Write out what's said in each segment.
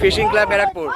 Fishing club Barrackpore.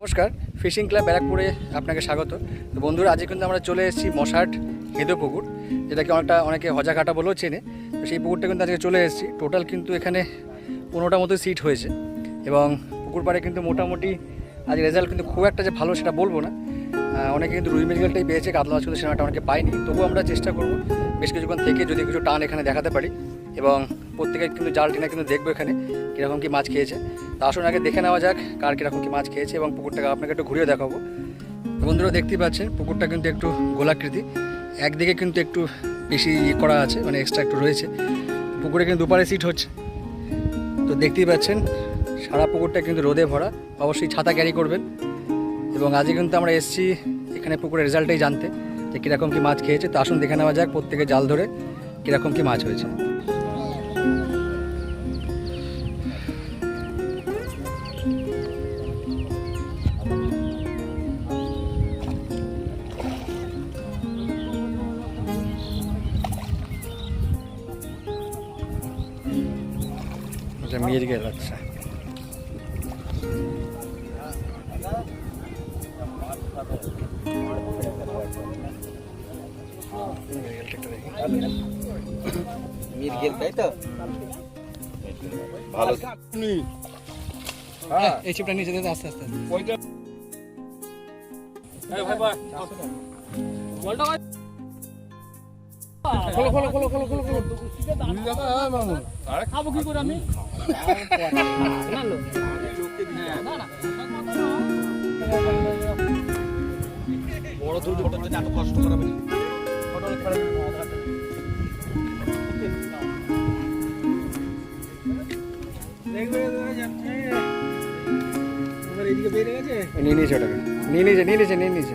নমস্কার, fishing club ব্যারাকপুরে আপনাকে স্বাগত। তো বন্ধুরা, আজকে কিন্তু আমরা চলে এসেছি মশাট হেঁদো পুকুর, যেটাকে অনেকটা অনেকে হজাঘাটা বলেও চেনে। তো সেই পুকুরটা কিন্তু আজকে চলে এসেছি। টোটাল কিন্তু এখানে পনেরোটা মতো সিট হয়েছে। এবং পুকুর পাড়ে কিন্তু মোটামুটি আজ রেজাল্ট কিন্তু খুব একটা যে ভালো সেটা বলব না। অনেকে কিন্তু রুই মেডিকেলটাই পেয়েছে, কাতলা মাছ কিন্তু সেটা অনেকে পায়নি। তবুও আমরা চেষ্টা করব বেশ কিছুক্ষণ থেকে যদি কিছু টান এখানে দেখাতে পারি এবং প্রত্যেকে কিন্তু জাল টিনা কিন্তু দেখব এখানে কীরকম কী মাছ খেয়েছে। তা আসুন আগে দেখে নেওয়া যাক কার কীরকম কী মাছ খেয়েছে এবং পুকুরটাকে আপনাকে একটু ঘুরিয়ে দেখাবো। বন্ধুরা দেখতেই পাচ্ছেন, পুকুরটা কিন্তু একটু গোলাকৃতি। একদিকে কিন্তু একটু বেশি ইয়ে করা আছে মানে এক্সট্রা একটু রয়েছে। পুকুরে কিন্তু দুপারে সিট হচ্ছে। তো দেখতেই পাচ্ছেন, সারা পুকুরটা কিন্তু রোদে ভরা। অবশ্যই ছাতা ক্যারি করবেন। এবং আজকে কিন্তু আমরা এসেছি এখানে পুকুরের রেজাল্টেই জানতে যে কীরকম কী মাছ খেয়েছে। তো আসুন দেখে নেওয়া যাক প্রত্যেকে জাল ধরে কীরকম কী মাছ হয়েছে। মির্গেল আচ্ছা মির্গেল তাই তো ভালো হ্যাঁ এই চিপটা নিচে দিতে আস্তে আস্তে খোলো খোলো খোলো খোলো খোলো খোলো খাব কি করে আমি বড় দূর ছোট এত নিয়ে নিয়েছে ওটাকে। নিয়ে নিয়েছে নিয়ে নিয়েছে নিয়ে নিয়েছে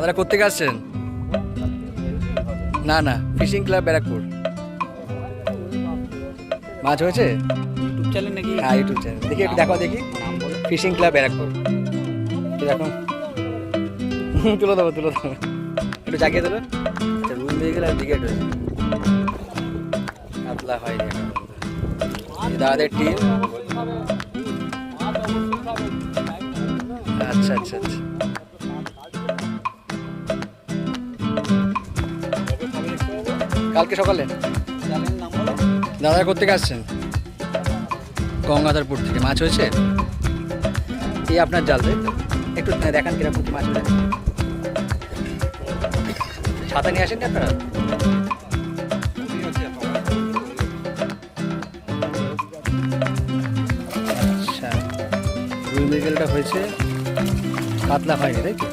দাদারা কোথেকে আসছেন? না না ফিশিং ক্লাব ব্যারাকপুর। মাছ হয়েছে? ইউটিউব চ্যানেল নাকি? হ্যাঁ ইউটিউব চ্যানেল। দেখি একটু দেখো দেখি। Fishing club Barrackpore. দেখো। তুলে দেবো তুলে দেবো একটু জাগিয়ে দেবে আচ্ছা রুম দিয়ে গেলে হয়েছে কাতলা হয়নি এখন। দাদাদের টিম। আচ্ছা আচ্ছা আচ্ছা। কালকে সকালে? দাদা কোথেকে আসছেন? গঙ্গাধরপুর থেকে। মাছ হয়েছে? এই আপনার জাল? একটু দেখান কীরকম মাছ হয়েছে ছাতা নিয়ে আসেন আপনারা? আচ্ছা। রুই হয়েছে। কাতলা হয়নি, তাই তো?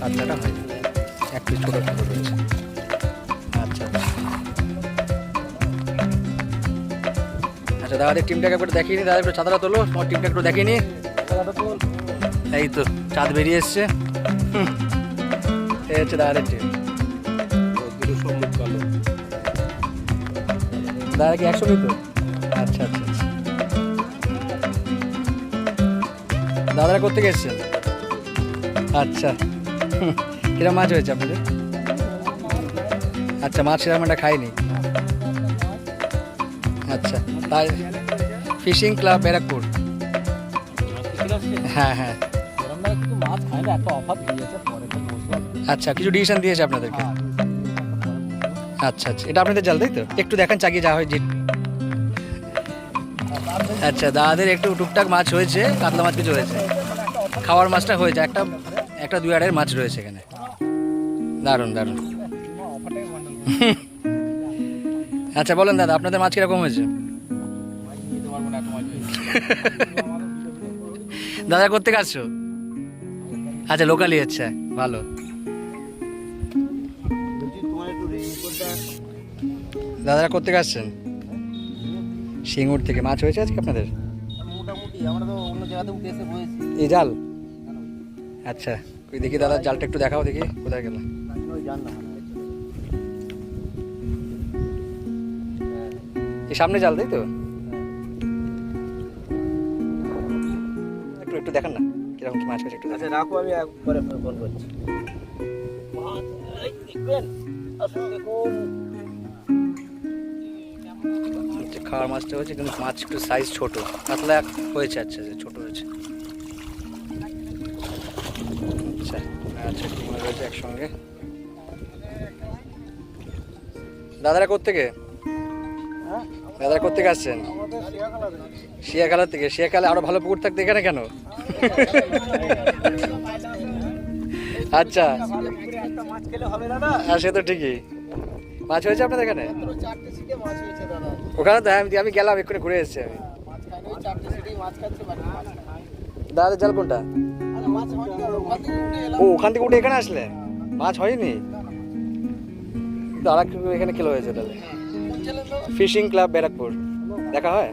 কাতলাটা হয়নি। একটু ছোটো ছোটো রয়েছে আচ্ছা দাদাদের টিমটাকে একবার দেখিয়ে নি, দাদা, একটু ছাতাটা তোলো, তোমার টিমটা একটু দেখিয়ে নি। এই তো, চাঁদ বেরিয়ে এসছে। এই হচ্ছে দাদাদের টিম দাদা কি একশো তো? আচ্ছা আচ্ছা আচ্ছা। দাদারা কোথেকে এসছেন আচ্ছা। কিরম মাছ হয়েছে আপনাদের? আচ্ছা মাছ সেরকম একটা খাইনি। আচ্ছা তাই ফিশিং ক্লাব ব্যারাকপুর। হ্যাঁ হ্যাঁ। আচ্ছা কিছু ডিসিশন দিয়েছে আপনাদেরকে? আচ্ছা আচ্ছা। এটা আপনাদের জাল, তাই তো? একটু দেখান চাকিয়ে যা হয় যে আচ্ছা দাদাদের একটু টুকটাক মাছ হয়েছে, কাতলা মাছ কিছু হয়েছে। খাওয়ার মাছটা হয়েছে, একটা একটা দুই আড়াইয়ের মাছ রয়েছে এখানে। দারুণ দারুণ। আচ্ছা বলেন দাদা আপনাদের মাছ কীরকম হয়েছে? দাদা করতে আসছো? আচ্ছা লোকালি আচ্ছা ভালো। দাদারা করতে আসছেন? সিঙ্গুর থেকে। মাছ হয়েছে আজকে আপনাদের? এই জাল? আচ্ছা দেখি দাদা জালটা একটু দেখাও দেখি কোথায় গেল? সামনে জাল তাই তো? একটু একটু দেখান না কীরকম কি মাছ হয়েছে একটু আচ্ছা রাখো আমি পরে ফোন করছি। খাওয়ার মাছটা হয়েছে কিন্তু মাছ একটু সাইজ ছোট। কাতলা হয়েছে আচ্ছা ছোট হয়েছে। আচ্ছা আচ্ছা রয়েছে একসঙ্গে। দাদারা কোত্থেকে? দাদারা কোত্থেকে আসছেন? শিয়াখালার থেকে। শিয়াখালে আরও ভালো পুকুর থাকতে এখানে কেন? আচ্ছা। দাদা হ্যাঁ সে তো ঠিকই। মাছ হয়েছে আপনাদের এখানে? দাদা ওখানে তো হ্যাঁ, আমি গেলাম এক্ষুনি ঘুরে এসেছি আমি। দাদাদের জাল কোনটা? আর ও ওখান থেকে উঠে এখানে আসলে? মাছ হয়নি? দাদা এখানে খেলো হয়েছে তাহলে। Fishing club Barrackpore. দেখা হয়?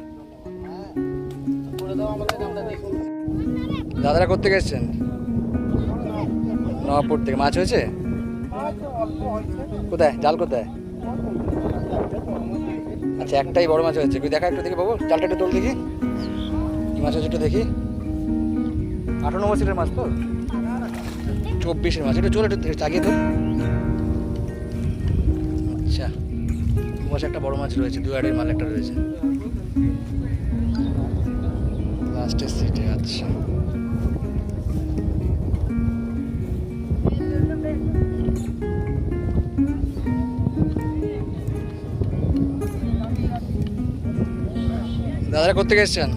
দাদারা করতে এসেছেন? নবাবপুর থেকে। মাছ হয়েছে? কোথায়? জাল কোথায়? আচ্ছা একটাই বড় মাছ হয়েছে। দেখা একটু দেখি বাবু। জালটা একটু তোল দেখি। কি মাছ হয়েছে একটু দেখি। আঠারো নম্বর সিটের মাছ তো? চব্বিশের মাছ। একটু চলে একটু চাগিয়ে তোল আচ্ছা। দু একটা বড় মাছ রয়েছে দু আড়াই মাল একটা রয়েছে। লাস্টের সিটে আচ্ছা। দাদারা কোথেকে এসছেন?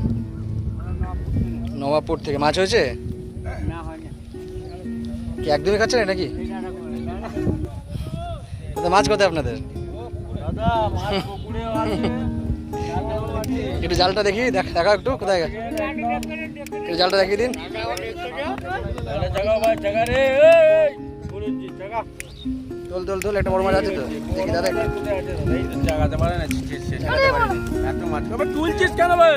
নবাবপুর থেকে। মাছ হয়েছে? কি একদমই খাচ্ছেন নাকি? মাছ কোথায় আপনাদের? একটু জালটা দেখি দেখ একটু কোথায় গেছে একটু জালটা দেখিয়ে দিন। একটা বড় মাছ আছে তো। দেখি দাদা মাছ তুলছিস কেন ভাই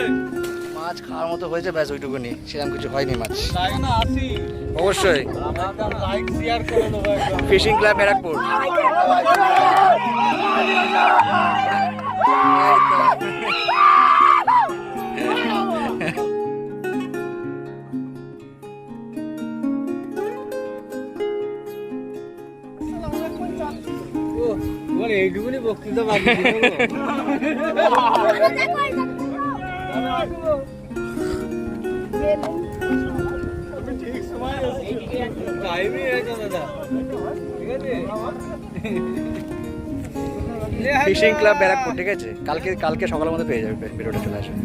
মাছ খাওয়ার মতো হয়েছে ব্যাস ওইটুকুনি সেরকম কিছু হয়নি মাছ। লাগে না আসি অবশ্যই আমাকে লাইক শেয়ার করে দেবো একদম ফিশিং ক্লাব ব্যারাকপুর ওর এইটুকুনি বক্তৃতা বাকি ঠিক সময় টাইমই হয়েছে দাদা ঠিক আছে ফিশিং ক্লাব ব্যারাকপুর ঠিক আছে? কালকে কালকে সকালের মধ্যে পেয়ে যাবে ভিডিওটা চলে আসবে।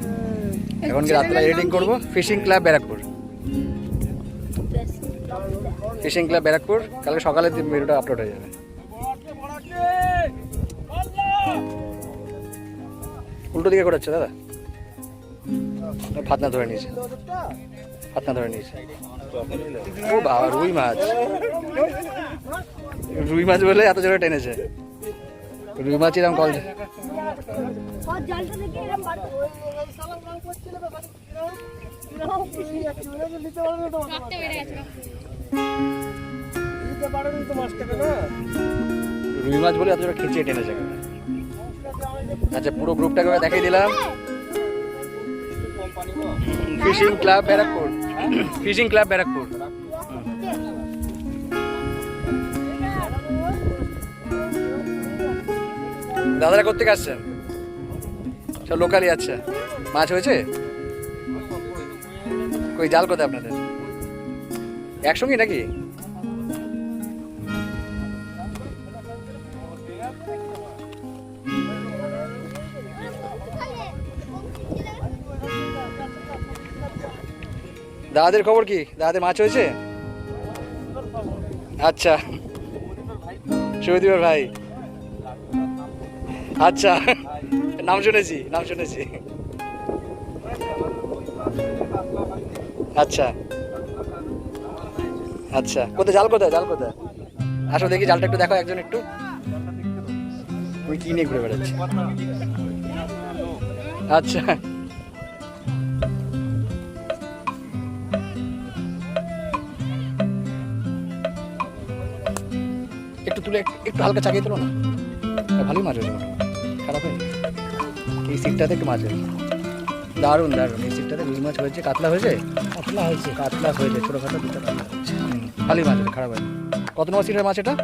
এখন কি রাত্রে এডিটিং করব? Fishing club Barrackpore. Fishing club Barrackpore কালকে সকালে ভিডিওটা আপলোড হয়ে যাবে। উল্টো দিকে ঘোরাচ্ছে দাদা। ভাতনা ধরে নিয়েছে। ভাতনা ধরে নিয়েছে। ও বাবা রুই মাছ। রুই মাছ বলে এত জোরে টেনেছে। রুই মাছ এরকম কল রুই মাছ বলে এতটা খিচিয়ে টেনেছে। আচ্ছা পুরো গ্রুপটাকে দেখাই দিলাম। Fishing club Barrackpore. Fishing club Barrackpore. দাদারা কোথেকে আসছেন? সব লোকালই আচ্ছা মাছ হয়েছে? কই, জাল কোথায় আপনাদের? একসঙ্গে নাকি? দাদাদের খবর কি? দাদাদের মাছ হয়েছে? আচ্ছা। সৌদীপের ভাই। আচ্ছা নাম শুনেছি নাম শুনেছি। আচ্ছা আচ্ছা কোথায়, জাল কোথায় জাল কোথায়? আসো দেখি জালটা একটু দেখো একজন একটু। ওই কি নিয়ে ঘুরে বেড়াচ্ছি? আচ্ছা। একটু তুলে, একটু- হালকা চাকিয়ে তোলো না। ভালোই মাছ হয়েছে। খারাপ হয়নি? এই সিটটাতে একটু মাছ হয়েছে দারুণ দারুণ। এই সিটটাতে রুই মাছ হয়েছে কাতলা হয়েছে? কাতলা হয়েছে। কাতলা হয়েছে ছোটোখাটো দুটো কাতলা হয়েছে। ভালোই মাছ খারাপ হয়নি। কত নম্বর সিটের মাছ এটা?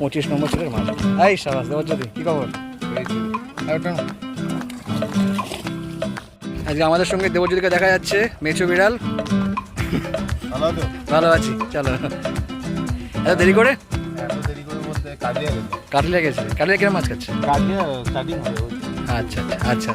পঁচিশ নম্বর সিটের মাছ। এই সাবাস দেওয়ার যদি কী খবর? আজকে আমাদের সঙ্গে দেবজ্যোতিকে দেখা যাচ্ছে মেচো বিড়াল। ভালো আছি চলো। এত দেরি করে? গেছে কাটলে গেছে। কাটলে কিরম মাছ খাচ্ছে? কাজে স্টার্টিং হবে আচ্ছা আচ্ছা আচ্ছা।